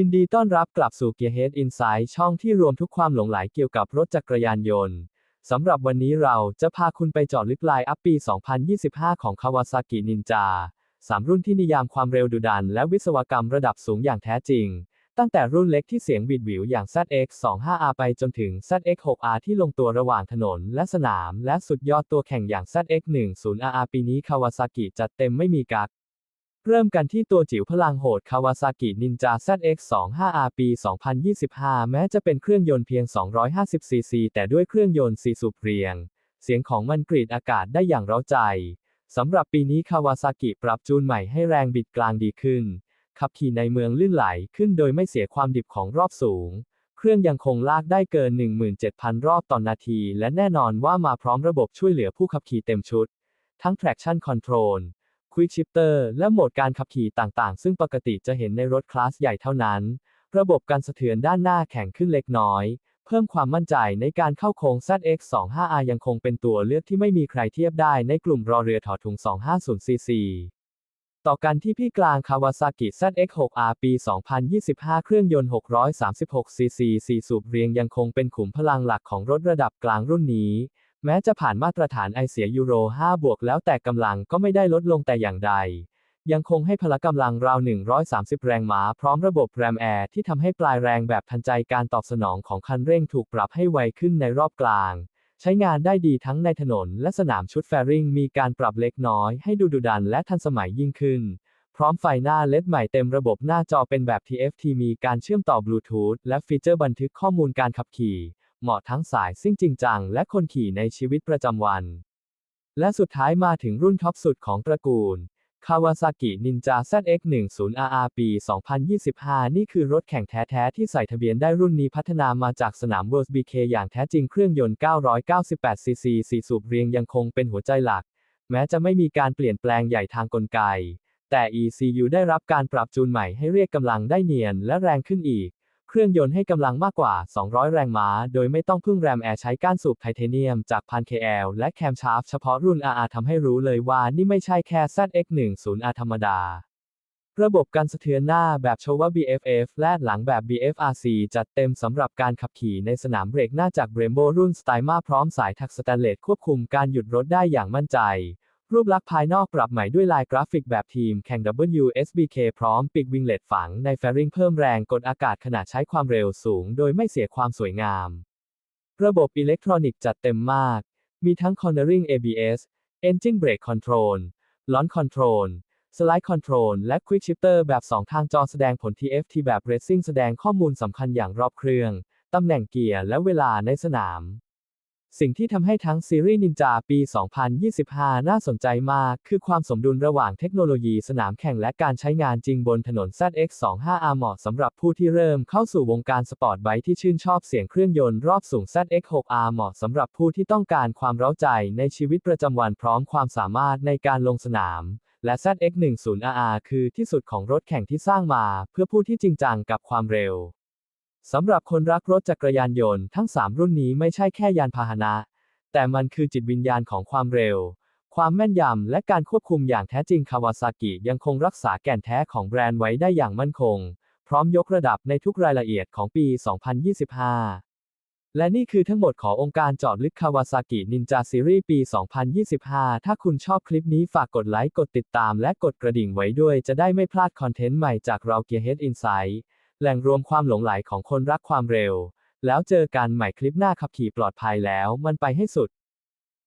ยินดีต้อนรับกลับสู่ Gearhead Insight ช่องที่รวมทุกความหลงไหลเกี่ยวกับรถจักรยานยนต์ สำหรับวันนี้เราจะพาคุณไปเจาะลึกไลน์อัพปี 2025 ของ Kawasaki Ninja 3รุ่นที่นิยามความเร็วดุดัน และวิศวกรรมระดับสูงอย่างแท้จริง ตั้งแต่รุ่นเล็กที่เสียงบิดหวิวอย่าง ZX25R ไปจนถึง ZX6R ที่ลงตัวระหว่างถนนและสนาม และสุดยอดตัวแข่งอย่าง ZX10R ปีนี้ Kawasaki จัดเต็มไม่มีกัก เริ่มกันที่ตัวจิ๋วพลังโหด Kawasaki Ninja ZX25R ปี 2025 แม้จะเป็นเครื่องยนต์เพียง 250cc แต่ด้วยเครื่องยนต์4สูบเรียง เสียงของมันกรีดอากาศได้อย่างเร้าใจ สำหรับปีนี้ Kawasaki ปรับจูนใหม่ให้แรงบิดกลางดีขึ้น ขับขี่ในเมืองลื่นไหลขึ้นโดยไม่เสียความดิบของรอบสูง เครื่องยังคงลากได้เกิน 17,000 รอบต่อนนาที และแน่นอนว่ามาพร้อมระบบช่วยเหลือผู้ขับขี่เต็มชุด ทั้ง traction control Quick Shifter และโหมดการขับขี่ต่างๆ ซึ่งปกติจะเห็นในรถคลาสใหญ่เท่านั้น ระบบการสะเทือนด้านหน้าแข็งขึ้นเล็กน้อย เพิ่มความมั่นใจในการเข้าโค้ง ZX25R ยังคงเป็นตัวเลือกที่ไม่มีใครเทียบได้ในกลุ่มรอเรือถอดถุง 250cc ต่อกันที่พี่กลาง Kawasaki ZX6R ปี 2025 เครื่องยนต์ 636cc 4 สูบเรียงยังคงเป็นขุมพลังหลักของรถระดับกลางรุ่นนี้ แม้จะผ่านมาตรฐานไอเสียยูโร 5 บวกแล้วแต่กำลังก็ไม่ได้ลดลงแต่อย่างใด ยังคงให้พละกำลังราว 130 แรงม้าพร้อมระบบแรมแอร์ที่ทำให้ปลายแรงแบบทันใจการตอบสนองของคันเร่งถูกปรับให้ไวขึ้นในรอบกลาง ใช้งานได้ดีทั้งในถนนและสนามชุดแฟริงมีการปรับเล็กน้อยให้ดูดุดันและทันสมัยยิ่งขึ้น พร้อมไฟหน้าเลดใหม่เต็มระบบหน้าจอเป็นแบบ TFT มีการเชื่อมต่อบลูทูธและฟีเจอร์บันทึกข้อมูลการขับขี่ เหมาะทั้งสายซิ่งจริงจังและคนขี่ในชีวิตประจำวัน และสุดท้ายมาถึงรุ่นท็อปสุดของตระกูล Kawasaki Ninja ZX10RR ปี 2025 นี่คือรถแข่งแท้ ๆ ที่ใส่ทะเบียนได้รุ่นนี้พัฒนามาจากสนาม World BK อย่างแท้จริงเครื่องยนต์ 998cc 4 สูบเรียงยังคงเป็นหัวใจหลัก แม้จะไม่มีการเปลี่ยนแปลงใหญ่ทางกลไก แต่ ECU ได้รับการปรับจูนใหม่ให้เรียกกำลังได้เนียนและแรงขึ้นอีก เครื่องยนต์ให้กำลังมากกว่า 200 แรงม้า โดยไม่ต้องพึ่งแรมแอร์ใช้ก้านสูบไทเทเนียมจากพัน KL และแคมชาร์ฟเฉพาะรุ่น RR ทำให้รู้เลยว่านี่ไม่ใช่แค่ ZX10R ธรรมดา ระบบการสะเทือนหน้าแบบโชว่า BFF และหลังแบบ BFRC จัดเต็มสำหรับการขับขี่ในสนามเบรกหน้าจาก Brembo รุ่นสไตล์มาพร้อมสายถักสแตนเลสควบคุมการหยุดรถได้อย่างมั่นใจ รูปลักษณ์ภายนอกปรับใหม่ด้วยลายกราฟิกแบบทีมแข่ง WSBK พร้อมปีกวิงเลตฝังในแฟริงเพิ่มแรงกดอากาศขณะใช้ความเร็วสูงโดยไม่เสียความสวยงาม ระบบอิเล็กทรอนิกส์จัดเต็มมาก มีทั้ง Cornering ABS Engine Brake Control Launch Control Slide Control และ Quick Shifter แบบ 2 ทางจอแสดงผล TFT แบบ Racing แสดงข้อมูลสำคัญอย่างรอบเครื่อง ตำแหน่งเกียร์และเวลาในสนาม สิ่งที่ทำให้ทั้งซีรีส์นินจาปี 2025 น่าสนใจมาก คือความสมดุลระหว่างเทคโนโลยีสนามแข่งและการใช้งานจริงบนถนน ZX25R เหมาะสำหรับผู้ที่เริ่มเข้าสู่วงการสปอร์ตไบค์ที่ชื่นชอบเสียงเครื่องยนต์รอบสูง ZX6R เหมาะสำหรับผู้ที่ต้องการความเร้าใจในชีวิตประจำวันพร้อมความสามารถในการลงสนาม และ ZX10RR คือที่สุดของรถแข่งที่สร้างมา เพื่อผู้ที่จริงจังกับความเร็ว สำหรับคนรักรถจักรยานยนต์ทั้ง 3 รุ่นนี้ไม่ใช่แค่ยานพาหนะ แต่มันคือจิตวิญญาณของความเร็ว ความแม่นยำ และการควบคุมอย่างแท้จริงคาวาซากิยังคงรักษาแก่นแท้ของแบรนด์ไว้ได้อย่างมั่นคง พร้อมยกระดับในทุกรายละเอียดของปี 2025 และนี่คือทั้งหมดขององค์การจอดลึกคาวาซากินินจาซีรีส์ปี 2025 ถ้าคุณชอบคลิปนี้ฝากกดไลค์ กดติดตาม และกดกระดิ่งไว้ด้วยจะได้ไม่พลาดคอนเทนต์ใหม่จากเราเกียร์เฮดอินไซต์ แหล่งรวมความหลงไหลของคนรักความเร็ว แล้วเจอกันใหม่คลิปหน้าขับขี่ปลอดภัยแล้วมันไปให้สุด